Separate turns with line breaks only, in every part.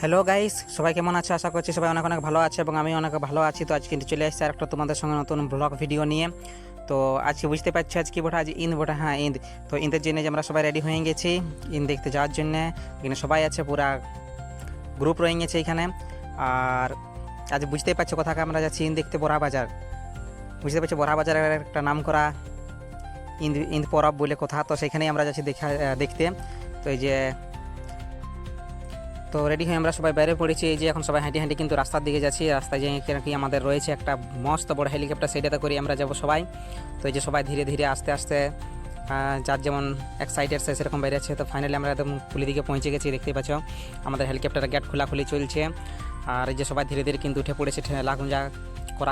Hello guys সবাই কেমন আছে? আশা করছি সবাই অনেক অনেক ভালো আছে এবং আমি অনেক ভালো আছি। তো আজ কিন্তু চলে এসেছি আর একটা তোমাদের সঙ্গে নতুন ব্লগ ভিডিও নিয়ে। তো আজকে বুঝতে পারছি আজকে বটা আজ ইন্দ বটা হ্যাঁ ইন্দ তো ইন্দের জন্য যে আমরা সবাই রেডি হয়ে গেছি ইন্দ দেখতে যাওয়ার জন্য। এখানে সবাই আছে, পুরা গ্রুপ রয়ে গেছে এখানে। আর আজ বুঝতেই পারছ কোথাকে আমরা যাচ্ছি ইন্দ দেখতে, বড়া বাজার। বুঝতে পারছ? বড়া বাজারের একটা নাম করা ইন্দ ইন্দ পরব বলে কথা। তো সেখানেই আমরা যাচ্ছি দেখা দেখতে। তো এই যে তো রেডি হয়ে আমরা সবাই বাইরে পড়েছি। এই যে এখন সবাই হাঁটি হাঁটি কিন্তু রাস্তার দিকে যাচ্ছি। রাস্তায় যে কি আমাদের রয়েছে একটা মস্ত বড় হেলিকপ্টার সেটাতে করে আমরা যাব সবাই। তো এই যে সবাই ধীরে ধীরে আস্তে আস্তে যার যেমন এক্সাইটেড সে সেরকম বাইরে আছে। তো ফাইনালি আমরা একদম পুলি দিকে পৌঁছে গেছি, দেখতে পাচ্ছ। আমাদের হেলিকপ্টারের গেট খোলাখুলি চলছে। আর এই যে সবাই ধীরে ধীরে কিন্তু উঠে পড়েছে, ঠেলা গুঞ্জা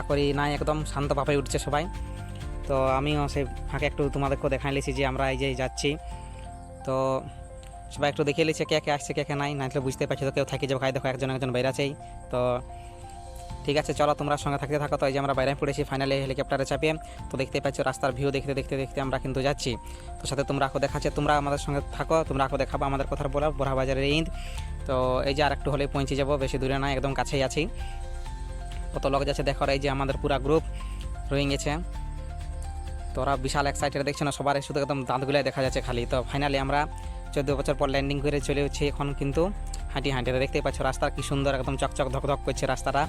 করি নাই, একদম শান্তভাবে উঠছে সবাই। তো আমিও সেই ফাঁকে একটু তোমাদেরকেও দেখাই লিছি যে আমরা এই যে যাচ্ছি। তো সবাই একটু দেখিয়ে লিছে কে কে আসছে, কে কে নাই না বুঝতে পারছি তো কেউ থাকি যাবে খাই দেখো একজন একজন বাইরে আছেই। তো ঠিক আছে, চলো তোমরা সঙ্গে থাকতে থাকো। তো এই যে আমরা বাইরে পড়েছি ফাইনালি হেলিকপ্টারে চাপিয়ে। তো দেখতে পাচ্ছ রাস্তার ভিউ দেখতে দেখতে দেখতে আমরা কিন্তু যাচ্ছি। তো সাথে তোমরা আঁকো দেখাচ্ছে, তোমরা আমাদের সঙ্গে থাকো, তোমরা আঁকো দেখাবো আমাদের কথা বলো বোরা বাজারের ইঁদ তো এই যে আর একটু হলে পৌঁছে যাব, বেশি দূরে না একদম কাছেই আছি। কত লোক যাচ্ছে, দেখো এই যে আমাদের পুরা গ্রুপ রয়ে গেছে। তো ওরা বিশাল এক্সাইটেড দেখছে না? সবার শুধু একদম দাঁতগুলাই দেখা যাচ্ছে খালি। তো ফাইনালি আমরা চোদ্দ বছর পর ল্যান্ডিং করে চলে হচ্ছে এখন কিন্তু হাঁটি হাঁটি তো দেখতেই পাচ্ছ রাস্তা কি সুন্দর একদম চকচক ধকধক করছে রাস্তাটা।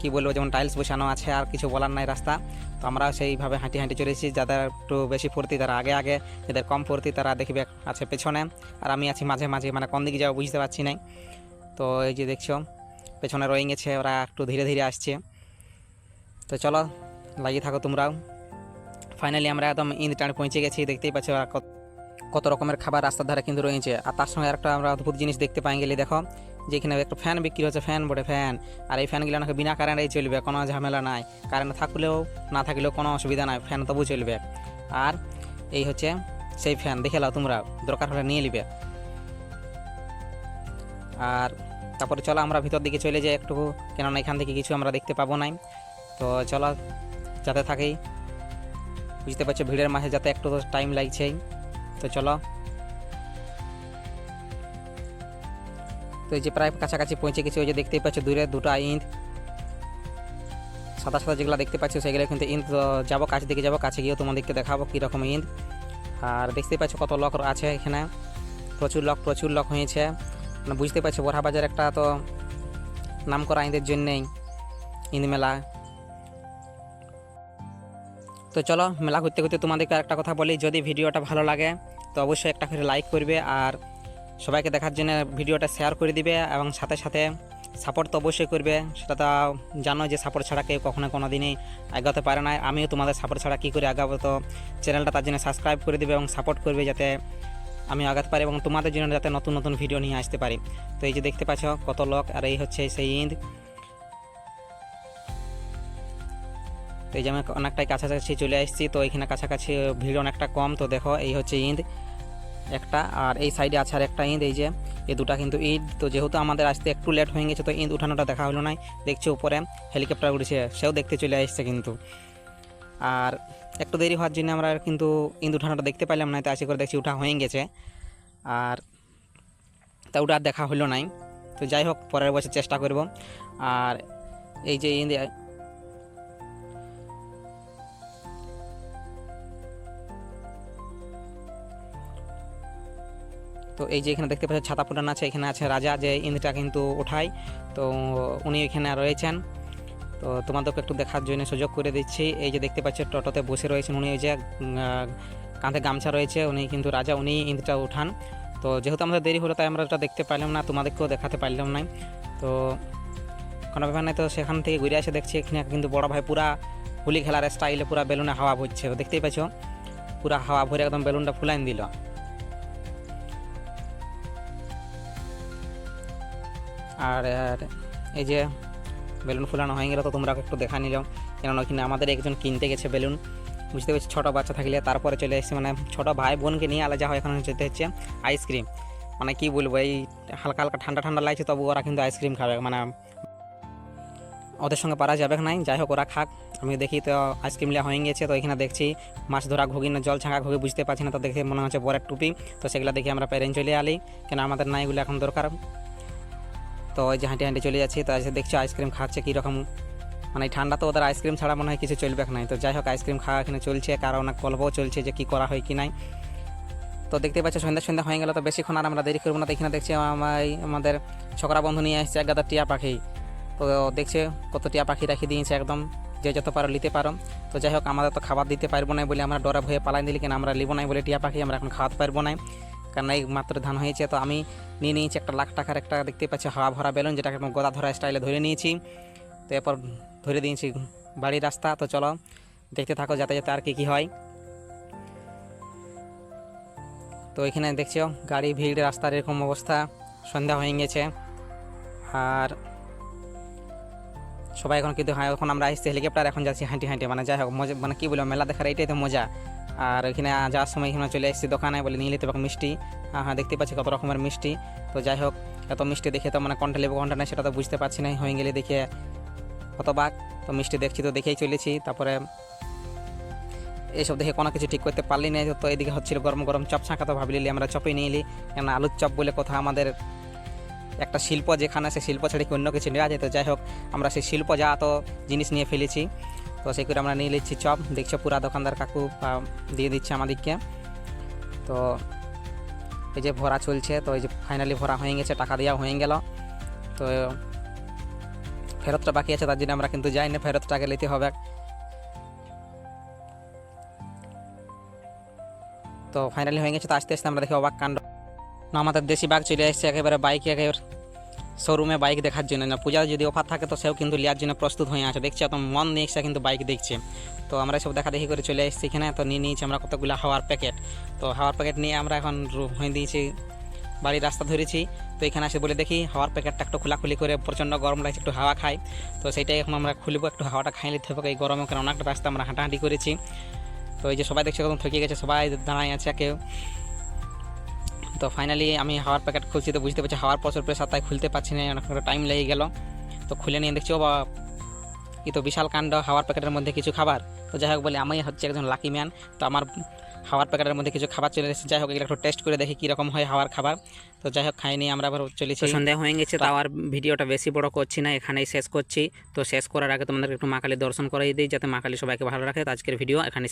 কি বলব, যেমন টাইলস বসানো আছে, আর কিছু বলার নাই রাস্তা। তো আমরা সেইভাবে হাঁটি হাঁটি চলেছি যাদের একটু বেশি ফুর্তি, তারা আগে আগে, যাদের কম ফুর্তি, তারা দেখবে আছে পেছনে। আর আমি আছি মাঝে মাঝে মানে কোন দিকে যাব বুঝতে পারছি না তো এই যে দেখছ, পেছনে রয়ে গেছে ওরা একটু ধীরে ধীরে আসছে। তো চলো, লাগিয়ে থাকো তোমরাও। ফাইনালি আমরা একদম ইন্দ টানে পৌঁছে গেছি, দেখতেই পাচ্ছি কত কত রকমের খাবার রাস্তার ধারে কিন্তু রয়েছে। আর তার সঙ্গে একটা আমরা অদ্ভুত জিনিস দেখতে পাই গেলে, দেখো, যেখানে একটা ফ্যান বিক্রি হচ্ছে ফ্যান বটে ফ্যান আর এই ফ্যানগুলো নাকি বিনা কারেন্টেই চলবে, কোনো ঝামেলা নাই। কারেন্ট থাকলেও, না থাকলেও কোনো অসুবিধা নাই ফ্যান তবু চলবে। আর এই হচ্ছে সেই ফ্যান দেখে লাও তোমরা, দরকার হলে নিয়ে নিবে। আর তারপরে চলো আমরা ভিতর দিকে চলে যাই একটু কেননা এখান থেকে কিছু আমরা দেখতে পাবো নাই। তো চলো, যাতে থাকেই। বুঝতে পারছ, ভিড়ের মাঝে যাতে একটু তো টাইম লাগছেই। তো চলো। তো এই যে প্রায় কাছাকাছি পৌঁছে গেছি, ওই যে দেখতেই পাচ্ছ দূরে দুটো ইঁদ সাদা সাদা যেগুলো দেখতে পাচ্ছ, সেগুলো কিন্তু ইঁদ যাব কাছ দিকে, যাব কাছে গিয়েও তোমাদেরকে দেখাবো কীরকম ইঁদ আর দেখতেই পাচ্ছ কত লোক আছে এখানে। প্রচুর লোক প্রচুর লোক হয়েছে। মানে বুঝতে পারছ বোরহা বাজার একটা তো নাম করা ঈদের জন্যেই ঈদ মেলা। তো চলো, মেলা ঘুরতে ঘুরতে তোমাদেরকে একটা কথা বলি। যদি ভিডিওটা ভালো লাগে, তো অবশ্যই একটা করে লাইক করবে আর সবাইকে দেখার জন্য ভিডিওটা শেয়ার করে দিবে এবং সাথে সাথে সাপোর্ট তো অবশ্যই করবে। সেটা তো জানো যে সাপোর্ট ছাড়া কেউ কখনো কোনো দিনই আগাতে পারে না। আমিও তোমাদের সাপোর্ট ছাড়া কী করে আগাবো তো চ্যানেলটা তার জন্য সাবস্ক্রাইব করে দেবে এবং সাপোর্ট করবে যাতে আমি আগাতে পারি এবং তোমাদের জন্য যাতে নতুন নতুন ভিডিও নিয়ে আসতে পারি। তো এই যে দেখতে পাচ্ছ কত লোক, আর এই হচ্ছে সেই ঈদ। তো এই যে আমি অনেকটাই কাছাকাছি চলে আসছি, তো এখানে কাছাকাছি ভিড় অনেকটা কম। তো দেখো, এই হচ্ছে ইঁদ একটা, আর এই সাইডে আছে আর একটা ইঁদ এই যে এই দুটা কিন্তু ঈদ। তো যেহেতু আমাদের আসতে একটু লেট হয়ে গেছে, তো ঈদ উঠানোটা দেখা হলো নাই। দেখছি উপরে হেলিকপ্টার উঠেছে, সেও দেখতে চলে আসছে কিন্তু। আর একটু দেরি হওয়ার জন্য আমরা কিন্তু ঈদ উঠানোটা দেখতে পাইলাম না, তো আশি করে দেখছি উঠা হয়ে গেছে। আর তা ওটা আর দেখা হলো নাই। তো যাই হোক, পরের বছর চেষ্টা করব। আর এই যে তো এই যে এখানে দেখতে পাচ্ছেন ছাতা ফুটানো আছে, এখানে আছে রাজা যে ইন্দ্রটা কিন্তু ওঠায়। তো উনি এখানে রয়েছেন। তো তোমাদেরকে একটু দেখার জন্য সুযোগ করে দিচ্ছি। এই যে দেখতে পাচ্ছ টোটোতে বসে রয়েছেন উনি ওই যে কাঁধে গামছা রয়েছে, উনি কিন্তু রাজা, উনি ইন্দ্রটা উঠান। তো যেহেতু আমাদের দেরি হলো, তাই আমরা ওটা দেখতে পারলাম না, তোমাদেরকেও দেখাতে পারলাম না তো কোনো ব্যাপার নাই, তো সেখান থেকে ঘুরে এসে দেখছি, এখানে কিন্তু বড় ভাই পুরা হোলি খেলার স্টাইলে পুরা বেলুনে হাওয়া ভরছে। দেখতেই পাচ্ছ, পুরা হাওয়া ভরে একদম বেলুনটা ফুলাইন দিল। আর এই যে বেলুন ফুলানো হয়ে গেলে তো তোমরা একটু দেখা নিল কেননা ওইখানে আমাদের একজন কিনতে গেছে বেলুন। বুঝতে পারছি? ছোটো বাচ্চা থাকলে তারপরে চলে এসেছে। মানে ছোটো ভাই বোনকে নিয়ে আলাদা হয় এখন যেতে হচ্ছে আইসক্রিম। মানে কি বলব, এই হালকা হালকা ঠান্ডা ঠান্ডা লাগছে, তবু ওরা কিন্তু আইসক্রিম খাবে। মানে ওদের সঙ্গে পারা যাবে নাই। যাই হোক, ওরা খাক। আমি দেখি তো আইসক্রিম লিয়া হয়ে গেছে। তো এখানে দেখছি মাছ ধরা ঘুগি না জল ছাঁকা ঘুগি বুঝতে পারছি না। তো দেখে মনে হচ্ছে বরের টুপি। তো সেগুলো দেখে আমরা প্যারেন্ট চলে আলি। কেন আমাদের না এগুলো এখন দরকার। তো ওই যে হাঁটি হাঁটি চলে যাচ্ছি, তো এসে দেখছি আইসক্রিম খাচ্ছে কীরকম। মানে ঠান্ডা তো ওদের আইসক্রিম ছাড়া মনে হয় কিছু চলবে না। তো যাই হোক, আইসক্রিম খাওয়া এখানে চলছে কারণ অনেক গল্পও চলছে যে কী করা হয় কি নাই। তো দেখতে পাচ্ছি, সন্ধ্যা সন্ধ্যা হয়ে গেল, তো বেশিক্ষণ আর আমরা দেরি করব না। এখানে দেখছি আমার আমাদের ছকরা বন্ধু নিয়ে এসেছে এক গাদা টিয়া পাখি। তো দেখছে কত টিয়া পাখি রাখি দিয়েছে একদম, যে যত পারো নিতে পারো। তো যাই হোক, আমাদের তো খাবার দিতে পারব না বলে আমরা ডরা ভয়ে পালাই দিলি কেন? আমরা নিবো নাই বলে টিয়া পাখি, আমরা এখন খাওয়াতে পারব না কারণ এই মাত্র ধান হয়েছে। তো আমি নিয়ে নিয়েছি একটা লাখ টাকার একটা দেখতে পাচ্ছি হাওয়া ভরা বেলুন যেটা একদম গোদা ধরা স্টাইলে ধরে নিয়েছি। তো এরপর ধরে দিয়েছি বাড়ির রাস্তা। তো চলো, দেখতে থাকো যাতে যাতে আর কি কী হয়। তো এখানে দেখছ, গাড়ি ভিড়, রাস্তার এরকম অবস্থা। সন্ধ্যা হয়ে গেছে। আর সবাই এখন কিন্তু হ্যাঁ এখন আমরা এসেছি হেলিকপ্টার এখন যাচ্ছি, হাঁটি হাঁটি। মানে যাই হোক, মজা মানে কী বলব, মেলা দেখার এইটাই তো মজা। আর এখানে যাওয়ার সময় এখানে চলে এসেছি দোকানে বলে নিয়ে নিতে পারব মিষ্টি। হ্যাঁ হ্যাঁ দেখতে পাচ্ছি কত রকমের মিষ্টি। তো যাই হোক, এত মিষ্টি দেখে তো মানে কোনটা লেবু কোনটা নেই, সেটা তো বুঝতে পারছি না হয়ে গেলে দেখে কত বাক তো মিষ্টি দেখছি তো দেখেই চলেছি, তারপরে এইসব দেখে কোনো কিছু ঠিক করতে পারলি না তো এদিকে হচ্ছিল গরম গরম চপ ছাঁকা, তো ভাবলি আমরা চপে নিয়ে এলি। কেন আলুর চপ বলে কথা আমাদের একটা শিল্প যেখানে সে শিল্প ছেড়ে কি অন্য কিছু নেওয়া যায়? তো যাই হোক, আমরা সেই শিল্প যা তো জিনিস নিয়ে ফেলেছি। তো সেই করে আমরা নিয়ে নিচ্ছি চপ। দেখছ পুরা দোকানদার কাকু দিয়ে দিচ্ছে আমাদেরকে। তো এই যে ভরা চলছে, তো এই যে ফাইনালি ভরা হয়ে গেছে, টাকা দেওয়া হয়ে গেল। তো ফেরতটা বাকি আছে, তার জন্য আমরা কিন্তু যাই না ফেরতটাকে নিতে হবে। তো ফাইনালি হয়ে গেছে, তো আস্তে আস্তে আমরা দেখি অবাক কাণ্ড। আমাদের দেশি বাঘ চলে এসেছে, একেবারে বাইকে, একেবারে শোরুমে বাইক দেখার জন্য না। পূজার যদি অফার থাকে তো সেও কিন্তু নেওয়ার জন্য প্রস্তুত হয়ে আছে। দেখছি এত মন নিয়ে এসে কিন্তু বাইক দেখছে। তো আমরা সব দেখা দেখি করে চলে এসেছি এখানে। তো নিয়ে নিয়েছি আমরা কতগুলো হাওয়ার প্যাকেট তো হাওয়ার প্যাকেট নিয়ে আমরা এখন হয়ে দিয়েছি, বাড়ির রাস্তা ধরেছি। তো এখানে এসে বলে দেখি, হাওয়ার প্যাকেটটা একটু খোলাখুলি করে প্রচণ্ড গরম লাগছে, একটু হাওয়া খাই। তো সেটাই এখন আমরা খুলবো, একটু হাওয়াটা খাই নিতে হবে, এই গরমে। কারণ অনেকটা রাস্তা আমরা হাঁটাহাঁটি করেছি। তো এই যে সবাই দেখছে কখন থকে গেছে, সবাই দাঁড়ায় আছে কেউ তো ফাইনালি আমি হাওয়ার প্যাকেট খুলছি তো বুঝতে পারছি হাওয়ার প্রচুর প্রেসার তাই খুলতে পারছি না অনেক টাইম লেগে গেল। তো খুলে নিয়ে দেখছি ও বা কি তো বিশাল কাণ্ড হাওয়ার প্যাকেটের মধ্যে কিছু খাবার। তো যাই হোক বলে আমি হচ্ছে একজন লাকি ম্যান তো আমার হাওয়ার প্যাকেটের মধ্যে কিছু খাবার চলে এসেছে। যাই হোক এগুলো একটু টেস্ট করে দেখি কীরকম হয় হাওয়ার খাবার। তো যাই হোক খাইনি আমরা আবার চলেছি। সন্ধ্যা হয়ে গেছে তাও আর ভিডিওটা বেশি বড় করছি না এখানেই শেষ করছি। তো শেষ করার আগে তোমাদের একটু মা কালী দর্শন করাই দিই যাতে মা কালী সবাইকে ভালো রাখে। তো আজকের ভিডিও এখানে